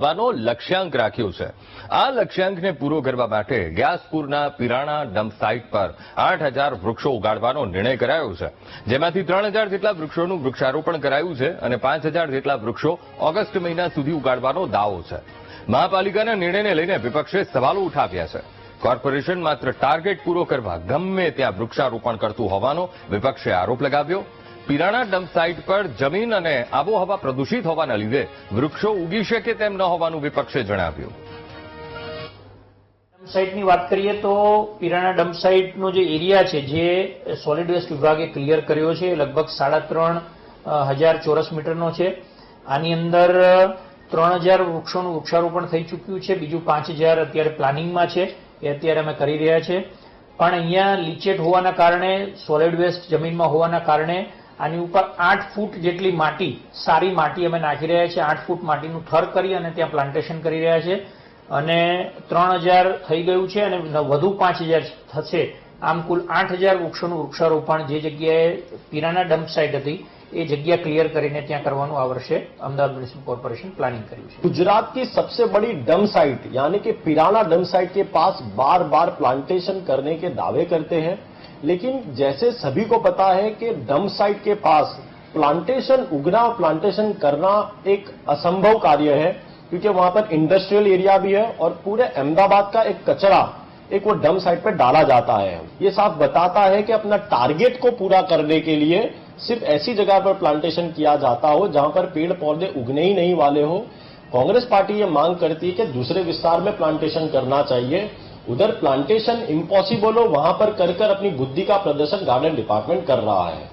આપવાનો લક્ષ્યાંક રાખ્યો છે. આ લક્ષ્યાંકને પૂરો કરવા માટે ગ્યાસપુરના પિરાણા ડમ્પ સાઇટ પર આઠ હજાર વૃક્ષો ઉગાડવાનો નિર્ણય કરાયો છે. જેમાંથી ત્રણ હજાર જેટલા વૃક્ષોનું વૃક્ષારોપણ કરાયું છે અને પાંચ હજાર જેટલા વૃક્ષો ઓગસ્ટ મહિના સુધી ઉગાડવાનો દાવો છે. મહાપાલિકાના નિર્ણયને લઈને વિપક્ષે સવાલો ઉઠાવ્યા છે. કોર્પોરેશન માત્ર ટાર્ગેટ પૂરો કરવા ગમે ત્યાં વૃક્ષારોપણ કરતું હોવાનો વિપક્ષે આરોપ લગાવ્યો. પિરાણા ડમ્પ સાઇટ પર જમીન અને આબોહવા પ્રદૂષિત હોવાના લીધે વૃક્ષો ઉગી શકે તેમ ન હોવાનું વિપક્ષે જણાવ્યું. ડમ્પ સાઇટની વાત કરીએ તો પિરાણા ડમ્પ સાઇટનો જે એરિયા છે, જે સોલિડ વેસ્ટ વિભાગે ક્લિયર કર્યો છે, લગભગ સાડા ત્રણ હજાર ચોરસ મીટરનો છે. આની અંદર ત્રણ હજાર વૃક્ષોનું વૃક્ષારોપણ થઈ ચૂક્યું છે, બીજું પાંચ હજાર અત્યારે પ્લાનિંગમાં છે, એ અત્યારે અમે કરી રહ્યા છે. પણ અહીંયા લીચેટ હોવાના કારણે સોલિડ વેસ્ટ જમીનમાં હોવાના કારણે આની ઉપર આઠ ફૂટ જેટલી માટી, સારી માટી અમે નાખી રહ્યા છીએ. આઠ ફૂટ માટીનું થર કરી અને ત્યાં પ્લાન્ટેશન કરી રહ્યા છે અને ત્રણ હજાર થઈ ગયું છે અને વધુ પાંચ હજાર થશે. આમ કુલ આઠ હજાર વૃક્ષોનું વૃક્ષારોપણ જે જગ્યાએ પીરાના ડમ્પ સાઇટ હતી એ જગ્યા ક્લિયર કરીને ત્યાં કરવાનું આ વર્ષે અમદાવાદ મ્યુનિસિપલ કોર્પોરેશન પ્લાનિંગ કર્યું છે गुजरात की सबसे बड़ी डम साइट यानी कि पिराना डम साइट के पास बार बार प्लांटेशन करने के दावे करते हैं लेकिन जैसे सभी को पता है कि डम साइट के पास प्लांटेशन उगना और प्लांटेशन करना एक असंभव कार्य है क्योंकि वहां पर इंडस्ट्रियल एरिया भी है और पूरे अहमदाबाद का एक कचरा एक वो डम साइट पर डाला जाता है ये साफ बताता है कि अपना टारगेट को पूरा करने के लिए सिर्फ़ ऐसी जगह पर प्लांटेशन किया जाता हो जहाँ पर पेड़ पौधे उगने ही नहीं वाले हो। कांग्रेस पार्टी ये मांग करती है कि दूसरे विस्तार में प्लांटेशन करना चाहिए। उधर प्लांटेशन इम्पॉसिबल हो, वहाँ पर कर कर अपनी बुद्धि का प्रदर्शन गार्डन डिपार्टमेंट कर रहा है।